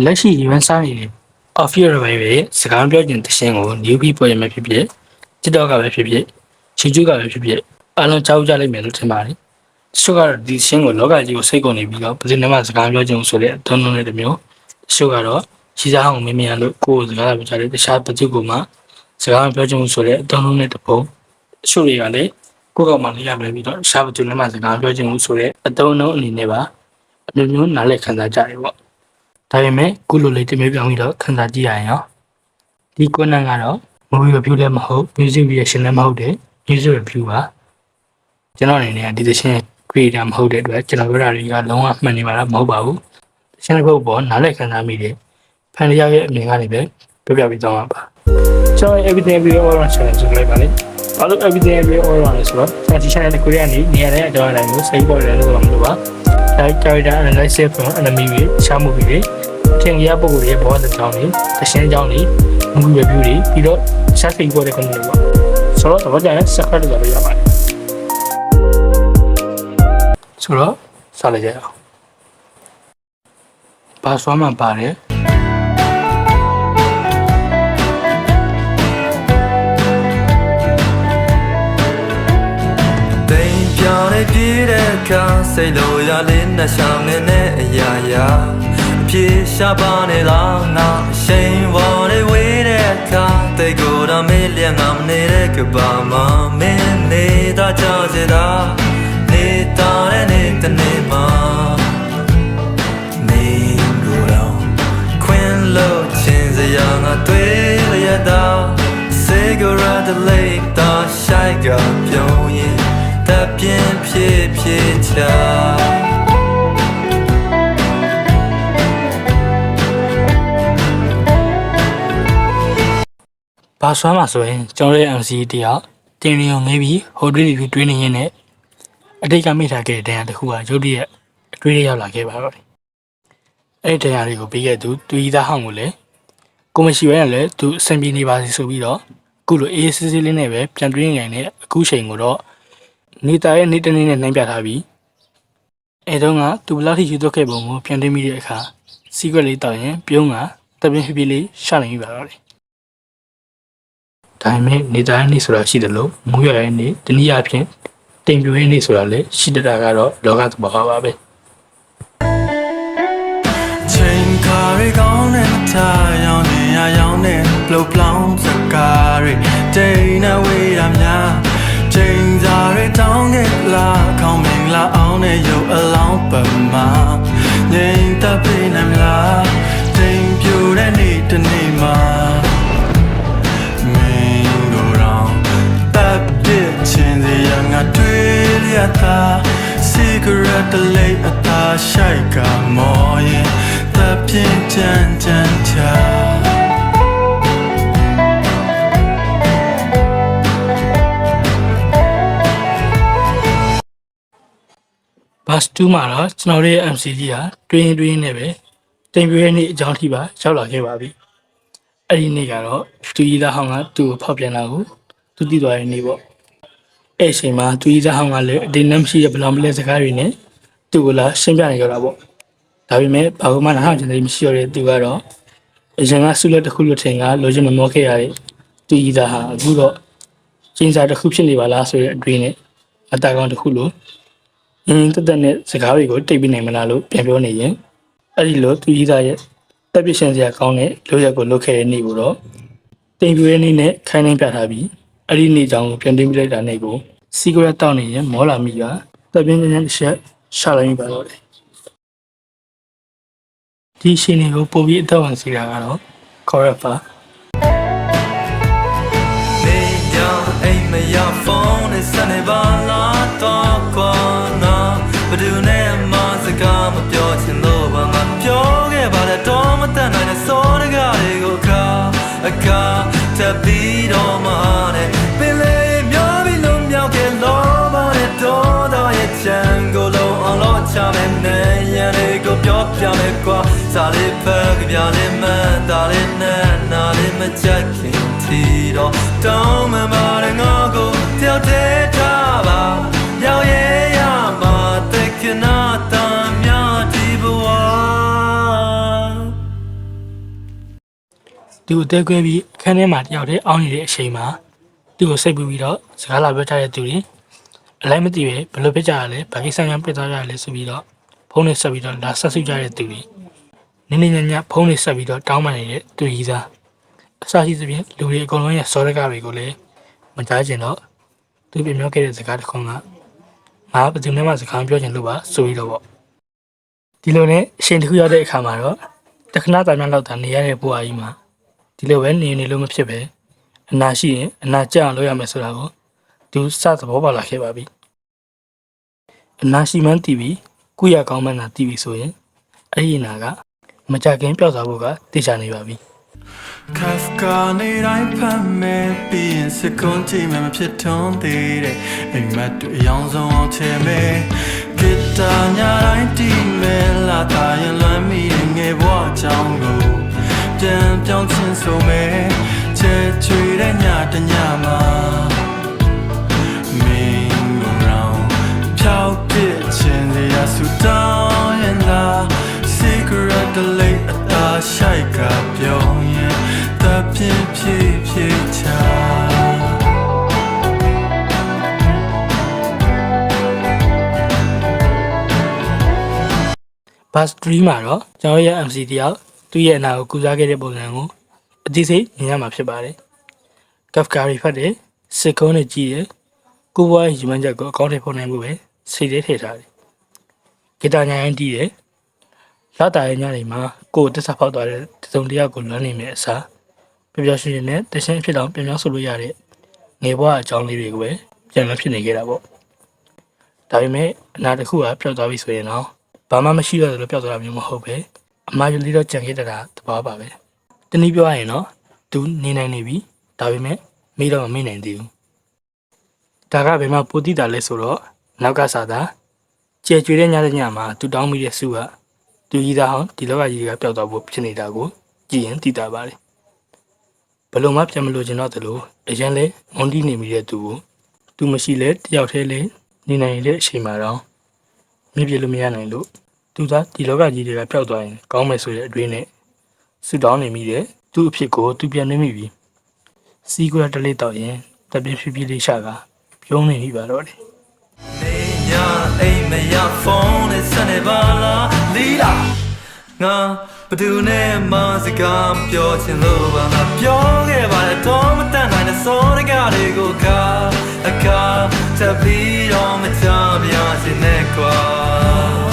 လက်ရှိဒီဝန်ဆိုင်နေ official ပဲပဲစကားပြောခြင်းတခြင်းကို new p ပေါ်ရမှာဖြစ်ဖြစ် TikTok ကပဲဖြစ်ဖြစ် YouTube ကပဲဖြစ်ဖြစ်အားလုံးကြောက်ကြလိမ့်မယ်လို့ထင်ပါတယ်တချို့ကတော့ဒီတခြင်းကိုလောကကြီးကိုစိတ်ကုန်နေပြီးတော့ဘယ်သူမှစကားပြောခြင်းဆိုတဲ့အသွင်းလုံးတဲ့တစ်မျိုးတချို့ကတော့ရှိစားအောင်မင်းမရလို့ကိုယ်စကားပြောကြတယ်တခြားဘသူကမှစကားပြောခြင်းဆိုတဲ့အသွင်းလုံးတဲ့တစ်ပုံတချို့တွေကလည်းကိုယ့်ကောင်မှလေးရမယ်ပြီးတော့ရှားဘသူမှစကားပြောခြင်းဆိုတဲ့အသွင်းလုံးအနေနဲ့ပါအမျိုးမျိုးနားလည်ခံစားကြတယ်ပေါ့ ဒါပေမဲ့ခုလိုလေးတမျိုးပြောင်းပြီးတော့ခန်းစားကြည့်ရရင်ရောဒီကွန်းနံကတော့ movie review လည်းမဟုတ် music reaction လည်းမဟုတ်တဲ့ music review ပါကျွန်တော်အနေနဲ့ဒီသချင်း creator မဟုတ်တဲ့အတွက်ကျွန်တော်ပြောတာတွေကလုံးဝမှန်နေမှာတော့မဟုတ်ပါဘူးသချင်းတစ်ပုဒ်ပေါ်နားလည်ခံစားမိတဲ့ဖန်တရားရဲ့အမြင်ကနေပဲပြောပြပေးသွားမှာပါကျွန်တော် everything every all on challenge ဆိုလိုက်ပါလေဘာလို့ everything every all on လဲဆိုတော့ကျွန်တော်ဒီ channel ကိုရနေနေရာတဲ့အကြောင်းအရာကိုစိတ်ပေါ်တယ်လို့ပြောမှာလို့ပါဒါ character analysis from enemy တွေရှားမှုတွေ ထင်ကြီးရပုံတွေရဲ့ဘောတဲ့ကြောင်းတွေတရှင်းကြောင်းတွေ movie review တွေပြီးတော့ chat feed ပေါ်တဲ့ content တွေပေါ့ဆိုတော့တော့ကြရင် subscribe လုပ်ရပါတယ်ဆိုတော့စလိုက်ကြရအောင်ဘာစွမ်းမှပါတယ်တိမ်ပြောင်းနေပြေးတဲ့အခါစိတ်လိုရလေးနဲ့ရှောင်းနေတဲ့အရာရာအ ပြေရှားပါနေလားငါအရှိန်ပေါ်နေဝေးတဲ့အခါတိတ်ကိုယ်တော့မေးလျက်ငါမနေတဲ့ကဘာမှမင်းနေတာကြောက်စေတာနေတာတဲ့နေတနေ့မှာနေကိုယ်တော့ခွင်လို့ချင်းစရာငါတွေ့လျက်တာ cigarette late တာရှိုက်ကပြုံးရင်တပ်ပြင်းဖြစ်ဖြစ်ချာ ဘာစွမ်းမှဆိုရင်ကျွန်တော်ရဲ့ MC တယောက်တင်ရီကိုငေးပြီးဟိုတွေးတွေတွေးနေရင်းနဲ့အတိတ်ကမိထားခဲ့တဲ့တရားတစ်ခုကရုတ်တရက်အတွေးတွေရောက်လာခဲ့ပါတော့တယ်အဲ့ဒီတရားတွေကိုပြီးခဲ့သူသူဤသားဟောင်းကိုလည်းကိုမရှိဘဲနဲ့လည်းသူအဆင်ပြေနေပါစေဆိုပြီးတော့အခုလိုအေးစစ်စစ်လေးနဲ့ပဲပြန်တွေးနေနိုင်တဲ့အခုချိန်ကိုတော့နေတာရဲ့နေ့တစ်နေ့နဲ့နှိုင်းပြထားပြီးအဲတုန်းကသူဘယ်လောက်ထိယူသွက်ခဲ့ပုံကိုပြန်တွေးမိတဲ့အခါ secret လေးတောက်ရင်ပြုံးကတပြင်းဖြည်းဖြည်းလေးရှာနိုင်ပြီပါတော့တယ် ဒါပေမဲ့နေတိုင်းနေဆိုတာရှိတယ်လို့မူရရဲ့နေတနည်းအားဖြင့်တင်ပြွေးနေဆိုတာလည်းရှိတတာကတော့လောကသဘောပါပဲချိန်ခါရီကောင်းတဲ့မထားရောင်းနေရရောင်းနေဘလုတ်ပလောင်းစကားရီတိတ်နေဝေးရများချိန်စာရီတောင်းခဲ့လားခေါင်းမင်္ဂလာအောင်နဲ့ရုပ်အလောင်းပမာငိမ့်တပ်ပေးနိုင်မလားချိန်ပြိုတဲ့နေ့တစ်နေ့မှာမ တွေ့ရတာ cigarette late အသာရှိုက်ကမော်ရင်တပ်ပြင်းကြမ်းကြမ်းချာ bus 2မှာတော့ကျွန်တော်တို့ရဲ့ MCG ဟာတွင်းတွင်းနဲ့ပဲတင်ပြွေးနေအကြောင်းထိပါရောက်လာခဲ့ပါပြီအဲ့ဒီနေ့ကတော့သူကြီးသားဟောင်းကသူ့ကိုဖောက်ပြန်လာကိုသူတည်သွားတဲ့နေ့ပေါ့ အဲ့အချိန်မှာသူကြီးသားဟောင်းကလည်းအတင်းနဲ့မရှိတဲ့ဘလောင်ပလဲစကားတွေနဲ့သူ့ကိုလာရှင်းပြနေကြတာပေါ့ဒါပေမဲ့ဘာမှနားထောင်ချင်တဲ့မရှိရတဲ့သူကတော့အရင်ကဆုလက်တစ်ခုလို့ထင်ကလိုချင်မမောခဲ့ရတဲ့သူကြီးသားဟာအခုတော့ကျင်းစာတစ်ခုဖြစ်နေပါလားဆိုတဲ့အတွေ့နဲ့အတားကောင်းတစ်ခုလို့အင်းတက်တက်နဲ့စကားတွေကိုတိတ်ပြီးနိုင်မလားလို့ပြန်ပြောနေရင်အဲ့ဒီလိုသူကြီးသားရဲ့တက်ပြရှင်စရာကောင်းတဲ့လိုရက်ကိုလုပ်ခဲ့တဲ့နေ့ကိုတော့တင်ပြွေးနေ့နဲ့ခိုင်းနှင်းပြထားပြီးအဲ့ဒီနေ့ကြောင်ကိုပြန်တင်ပြလိုက်တာနေ့ကို စီဂရက်တောက်နေရင်မောလာမိကတက်ပြင်းချင်းတစ်ချက်ရှာလိုက်မိပါတော့တယ်ဒီရှင်တွေကိုပို့ပြီးအတော့ဝင်စီတာကတော့ correct ပါနေညာအိမ်မရဖုန်းနဲ့ဆက်နေပါလားတော့ကွာနာဘယ်သူနဲ့မှစကားမပြော ကွာစားလေးဖက်ကြပြလေးမှန်တာလေးနဲ့နာလေးမချက်ခင်တီတော့တောင်းမမရငါကိုတယောက်တည်းထားပါရောက်ရဲ့ရမှာတက်ကနာတမ်းမြဒီဘဝသူအသေးခွဲပြီးအခန်းထဲမှာတယောက်တည်းအောင်းနေတဲ့အချိန်မှာသူ့ကိုစိတ်ပူပြီးတော့စကားလာပြောချတဲ့သူတွေအလိုက်မသိပဲဘယ်လိုဖြစ်ကြရလဲဘာကိစ္စများပြစ်သွားကြရလဲဆိုပြီးတော့ဖုန်းနဲ့ဆက်ပြီးတော့လာဆက်စုကြတဲ့သူတွေ နင်းနေညညဖုန်းနဲ့ဆက်ပြီးတော့တောင်းပန်နေတဲ့သူကြီးစားအစရှိသဖြင့်လူတွေအကုန်လုံးရဲ့စောရကတွေကိုလည်းမကြားကျင်တော့သူပြပြောခဲ့တဲ့စကားတစ်ခုကငါဘယ်သူမှစကားမပြောချင်လို့ပါဆိုပြီးတော့ပေါ့ဒီလိုနဲ့အချိန်တစ်ခုရောက်တဲ့အခါမှာတော့တခဏတာများလောက်တာနေရတဲ့ဘဝကြီးမှာဒီလိုပဲနေနေလို့မဖြစ်ပဲအနာရှိရင်အနာကြအောင်လုပ်ရမယ်ဆိုတာကိုသူစသဘောပါလာခဲ့ပါပြီအနာရှိမှန်းတည်ပြီးကုရကောင်းမှန်းသာတည်ပြီးဆိုရင်အဲ့ဒီအနာက မကြခင်ပျောက်သွားဖို့ကသိချနေပါပြီ Kafka နေတိုင်းဖတ်မယ်ပြီးရင်စကွန်ကြည့်မယ်မဖြစ်ထွန်းသေးတဲ့အိမ်မက်တွေအယောင်ဆုံးအောင်ချဲမယ်ဂီတာညာတိုင်းတီးမယ်လာတာရင်လွမ်းမိတဲ့ငယ်ဘဝအကြောင်းကိုပြန်ပြောင်းချင်းဆိုမယ်ချဲချွေတဲ့ညတညမှာမင်းရောင်ဖြောက်ပြစ်ခြင်းတွေအဆူတောင်းရင် သာရှိုက်ကပြောင်းရင်တပြင်းဖြည့်ဖြည့်ချာ bus 3မှာတော့ကျွန်တော်ရဲ့ MC တယောက်သူ့ရဲ့အနာကိုကူစားခဲ့တဲ့ပုံစံကိုအသိစိတ်မြင်ရမှာဖြစ်ပါတယ် Kafka ရီဖတ်တဲ့စစ်ကုန်းနဲ့ကြည့်တဲ့ကိုဘွားရီမန်းချက်ကိုအကောင့်ထဲပုံနိုင်မှုပဲစိတ်ထဲထည့်ထားတယ်ဂီတာညာရင်တီးတယ် လာတာရဲ့ညနေမှာကိုယ်တက်ဆက်ဖောက်သွားတဲ့တစုံတစ်ယောက်ကိုလွမ်းနေမယ့်အစားပျော်ပျော်ရွှင်ရွှင်နဲ့တရှင်းဖြစ်အောင်ပြန်ပြောင်းဆိုလို့ရတဲ့ငယ်ဘွားအကြောင်းလေးတွေကိုပဲပြန်မဖြစ်နေခဲ့တာပေါ့ဒါပေမဲ့အနာတစ်ခုကပျောက်သွားပြီဆိုရင်တော့ဘာမှမရှိတော့တယ်လို့ပျောက်သွားတာမျိုးမဟုတ်ပဲအမှားယူလေးတော့ကြံခဲ့တတာတဘာပါပဲတနည်းပြောရရင်တော့သူနေနိုင်နေပြီဒါပေမဲ့မိတော့မမိနိုင်သေးဘူးဒါကဘယ်မှာပိုတိတာလဲဆိုတော့နောက်ကစားတာကြဲကျွေတဲ့ညတဲ့ညမှာသူတောင်းမိတဲ့စုက သူကြီးသားဟောင်းဒီလောကကြီးကပျောက်သွားဖို့ဖြစ်နေတာကိုကြည်ရင်သိတာပါလေဘယ်လိုမှပြန်မလို့ကျင်တော့တယ်လို့အရင်လဲမွန်တီးနေမိတဲ့သူကိုသူမရှိလဲတယောက်တည်းလဲနေနိုင်တဲ့အချိန်မှာတော့မြင်ပြလို့မရနိုင်လို့သူသားဒီလောကကြီးတွေကပျောက်သွားရင်ကောင်းမယ်ဆိုတဲ့အတွေးနဲ့ဆူတောင်းနေမိတယ်သူ့အဖြစ်ကိုသူပြန်နေမိပြီစီကွာတလေးတော့ရင်တပြင်းဖြည်းဖြည်းလေးရှာကပြုံးနေပြီပါတော့တယ် နေညာအိမ်မရဖုန်းနဲ့ဆက်နေပါလားလီလာငါဘယ်သူနဲ့မှစကားမပြောချင်လို့ပါငါပြောခဲ့ပါတယ်တော့မတတ်နိုင်တဲ့စောရကတွေကိုကအခါတပီတော့မချပြစနေကွာ